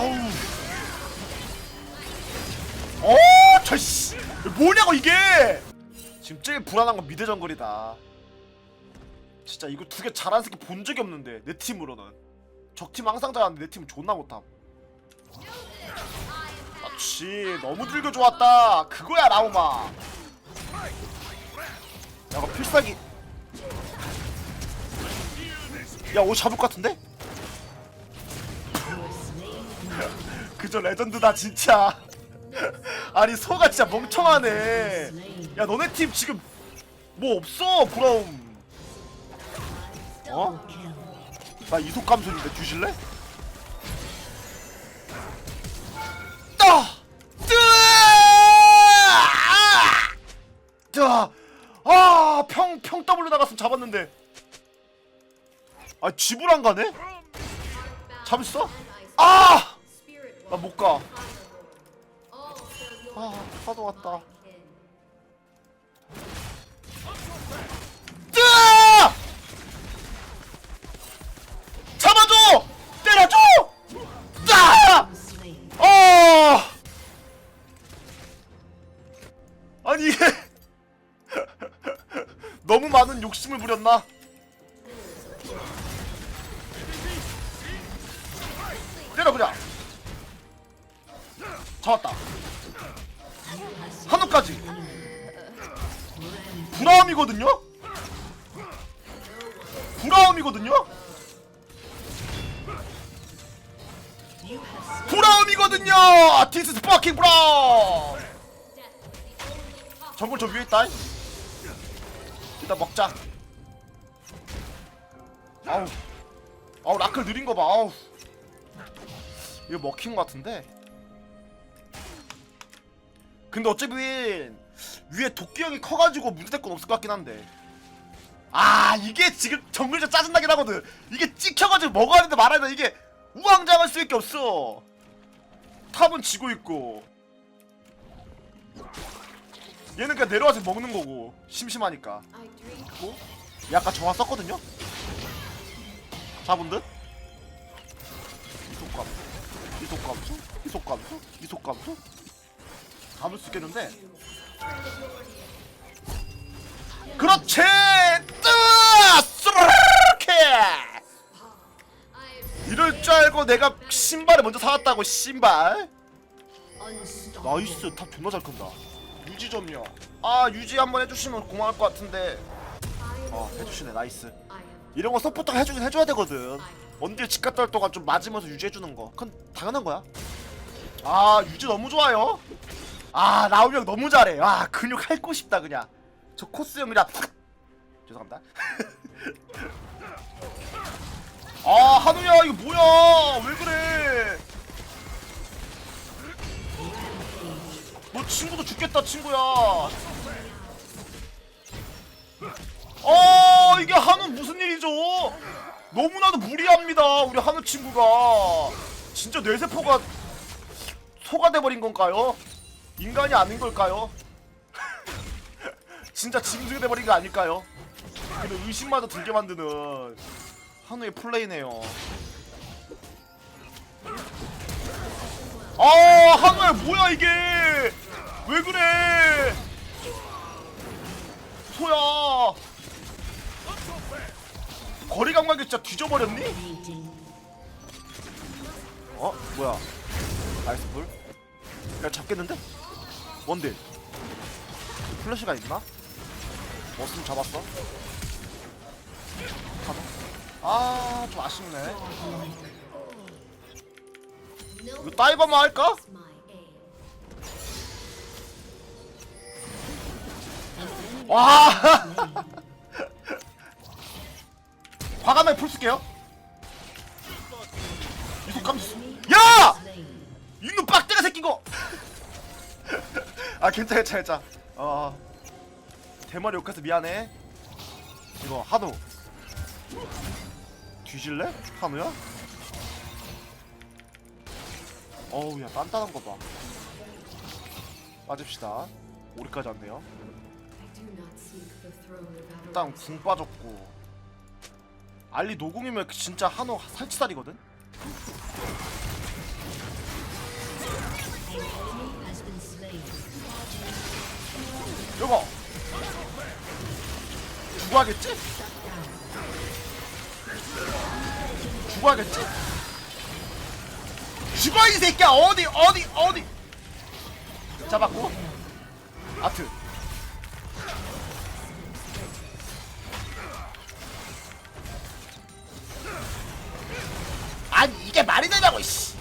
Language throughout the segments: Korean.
아우. 어, 저씨 뭐냐고 이게. 지금 제일 불안한 건 미드 정글이다. 진짜 이거 두 개 잘하는 새끼 본 적이 없는데 내 팀으로는 적팀 항상 잘하는데 내 팀은 존나 못함. 그렇지 너무 들겨 좋았다. 그거야 라우마. 야, 이거 필살기. 야, 옷 잡을 것 같은데? 그저 레전드다 진짜. 아니 소가 진짜 멍청하네. 야 너네 팀 지금 뭐 없어 브라움. 어? 나 이속 감소인데 주실래? 따! 뜨아! 아, 평, 평 W 나갔으면 잡았는데. 아, 집을 안 가네? 잡았어? 아! 나 못 가. 아, 파도 왔다. 뜨아! 잡아줘! 때려줘! 따! 아! 아니 이게 너무 많은 욕심을 부렸나? 때려 그냥 잡았다 한우까지 브라움이거든요? 브라움이거든요? 브라움이거든요! 디스 스파킹 브라움! 정글 저 위에 있다. 일단 먹자. 아우, 아우 라클 느린 거 봐. 아우, 이거 먹힌 거 같은데. 근데 어차피 위에 도끼 형이 커가지고 문제될 건 없을 것 같긴 한데. 아 이게 지금 정글전 짜증나긴 하거든. 이게 찍혀가지고 먹어야 되는데 말아야 돼. 이게 우왕좌왕할 수밖에 없어. 탑은 지고 있고. 얘는 그냥 내려와서 먹는 거고 심심하니까 뭐? 얘 아까 정화 썼거든요? 잡은 듯? 이속 감수 이속 감수 이속 감수 이속 감수 잡을 수 있겠는데? 그렇지! 뜨! 스르르케 이럴 줄 알고 내가 신발을 먼저 사왔다고 신발 나이스 탑 존나 잘 큰다 유지 좀요 아 유지 한번 해주시면 고마울 것 같은데 어 해주시네 나이스 이런 거 서포터가 해주긴 해줘야 되거든 원딜 집 갔다 올 동안 좀 맞으면서 유지해주는 거 그건 당연한 거야 아 유지 너무 좋아요 아 라우이 형 너무 잘해 아 근육 핥고 싶다 그냥. 저 코스염이라 죄송합니다. 아 한우야 이거 뭐야? 왜 그래? 너 친구도 죽겠다 친구야. 어 이게 한우 무슨 일이죠? 너무나도 무리합니다 우리 한우 친구가. 진짜 뇌세포가 소가 돼버린 건가요? 인간이 아닌 걸까요? 진짜 짐승이 돼버린 거 아닐까요? 근데 의심마저 들게 만드는 한우의 플레이네요 아 한우야 뭐야 이게 왜 그래 소야 거리 감각이 진짜 뒤져버렸니? 어? 뭐야 나이스 불? 야 잡겠는데? 원딜 플래시가 있나? 머슴 잡았어? 아좀 아쉽네. 이거 다이버만 할까? 와 아 괜찮아 괜찮아 괜찮아 어. 대머리 욕해서 미안해. 이거 한우. 뒤질래? 한우야? 어우 야 단단한 거봐. 빠집시다. 오리까지 왔네요. 일단 궁 빠졌고. 알리 노궁이면 진짜 한우 살치살이거든? 이거 죽어야겠지? 죽어야겠지? 죽어 이 새끼야 어디 어디 어디 잡았고 아트 아니 이게 말이 되냐고 씨.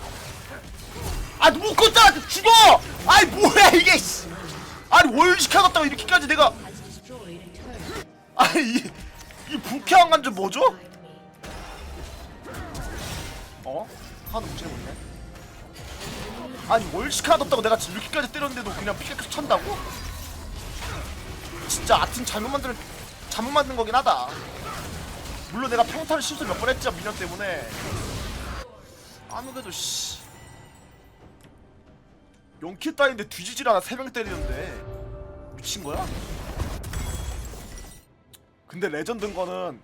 아 묶었잖아 죽어 아니 뭐야 이게 씨. 아니 월식하겠다고 이렇게까지 내가 아니 이, 이 불쾌한 감정 뭐죠? 어? 하나 뭉쳐보네 아니 월식하겠다고 내가 지금 이렇게까지 때렸는데도 그냥 피가 계속 찬다고? 진짜 아팀 잘못 만드는 잘못 만든 거긴 하다 물론 내가 평타를 실수 몇 번 했지 미녀 때문에 아무래도 씨 용키 따인데 뒤지질 않아. 3명 때리는데. 미친 거야? 근데 레전드인 거는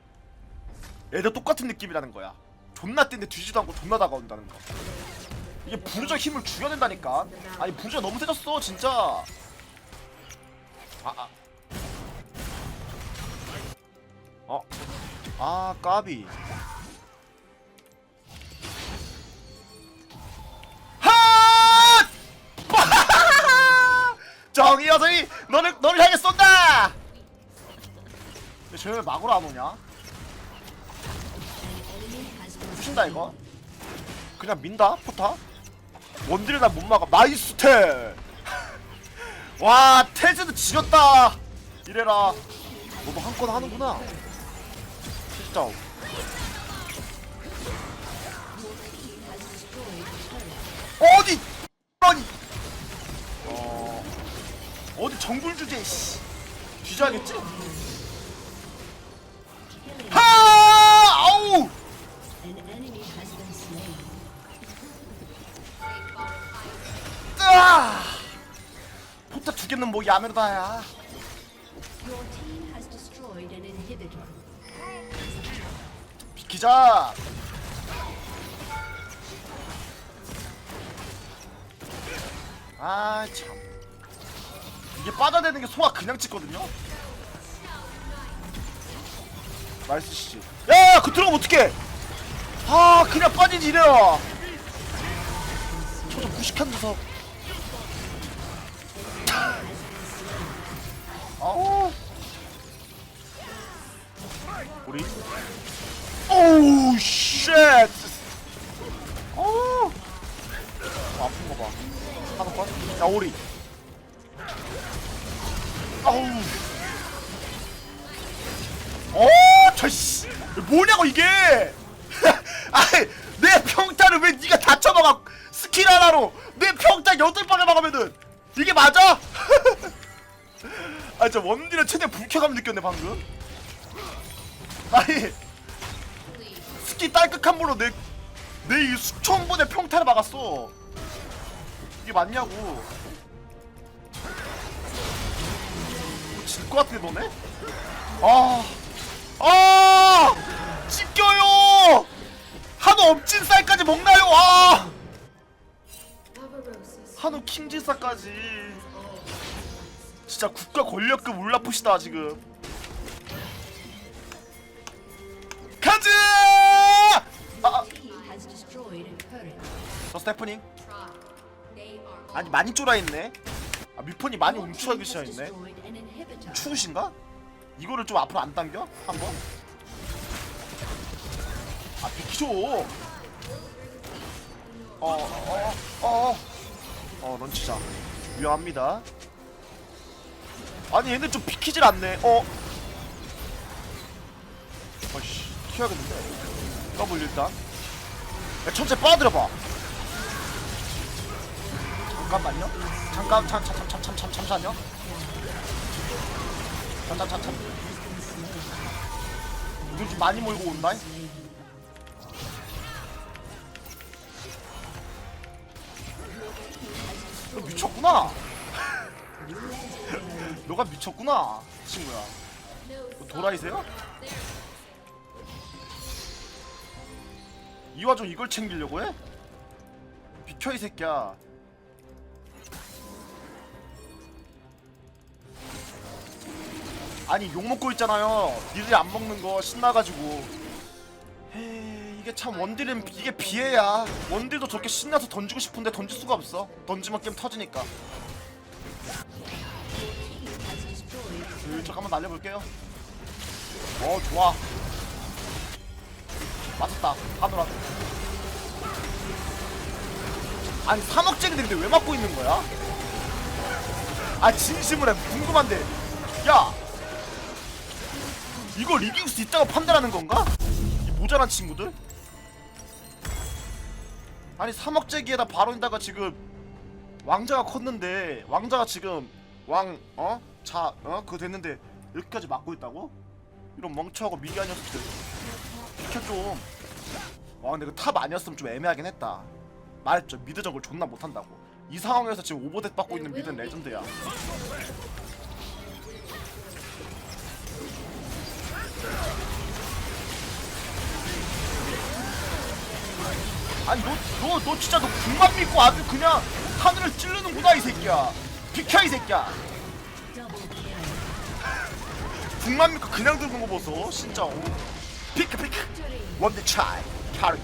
애들 똑같은 느낌이라는 거야. 존나 뛴데 뒤지도 않고 존나 다가온다는 거. 이게 부르적 힘을 죽여야 된다니까. 아니 부르적 너무 세졌어 진짜. 아, 아. 어? 아 까비 여성이 너를 너를 향해 쏜다. 쟤왜 막으로 안 오냐? 부신다 이거. 그냥 민다 포타. 원딜을 다못 막아. 나이스 테. 와 테즈도 지렸다. 이래라. 너도 한 건 하는구나. 진짜. 어디? 어디 정글 주제 씨. 뒤져야겠지? 하! 아우! 으아! 포타 두 개는 뭐 inhibitor. 비키자. 아 참. 이게 빠져내는 게 소화 그냥 찍거든요. 씨. 야, 그 들어가면 어떡해? 아, 그냥 빠지지 이래요. 저좀 무식한 녀석. 아우. 우리. 오우 쉣. 어. 아픈 거 봐. 하나 번. 야 오리. 이게. 아니, 내 평타를 왜 네가 다 쳐먹어? 스킬 하나로 내 평타 여덟 방에 막으면은 이게 맞아? 아, 저 원딜은 최대 불쾌감 느꼈네 방금. 아니, 스킬 딸깍한 물로 내 내 이 수천 번의 평타를 막았어. 이게 맞냐고. 질것 같은데 너네? 아, 아, 찢겨요. 한우 엄진 쌀까지 먹나요? 아, 한우 킹진쌀까지. 진짜 국가 권력급 울라푸시다 지금. 카즈! 아, 아. 저 스태프닝. 아니 많이 쫄아 있네. 아 미폰이 많이 움츠러기 시작했네. 추우신가? 이거를 좀 앞으로 안 당겨? 한번? 아 비키죠. 어어어어 어, 어, 런치자 위험합니다. 아니 얘네 좀 비키질 않네. 어. 어씨 튀어야겠는데. 더블 일단. 야 천재 빠들어봐. 잠깐만요. 잠깐 참참참참참 잠시만요. 잠잠잠잠 이걸 좀 많이 몰고 온다 너 미쳤구나. 너가 미쳤구나 친구야. 너 도라이세요? 이 와중 이걸 챙기려고 해? 비켜 이 새끼야. 아니 욕 먹고 있잖아요. 니들이 안 먹는 거 신나가지고 참 원딜은 비- 이게 비애야. 원딜도 저렇게 신나서 던지고 싶은데 던질 수가 없어. 던지면 게임 터지니까. 슬쩍 한번 날려볼게요. 어 좋아. 맞았다. 하노라 아니 3억짜리들인데 왜 맞고 있는 거야? 아 진심으로 해 궁금한데. 야! 이걸 이길 수 있다고 판단하는 건가? 이 모자란 친구들? 아니 3억짜기에다 바론에다가 지금 왕자가 컸는데 왕자가 지금 왕 어? 자 어? 그거 됐는데 이렇게까지 막고 있다고? 이런 멍청하고 미개한 녀석들 비켜 좀. 와 근데 그 탑 아니었으면 좀 애매하긴 했다. 말했죠 미드 정글 존나 못한다고. 이 상황에서 지금 오버댓 받고 있는 미드는 레전드야. 아니 너너 너 진짜 너 궁만 믿고 아주 그냥 하늘을 찌르는구나 이 새끼야. 비켜 이 새끼야. 궁만 믿고 그냥 들고 거 보소 진짜. 피크 피크. 원더 차이. 카리.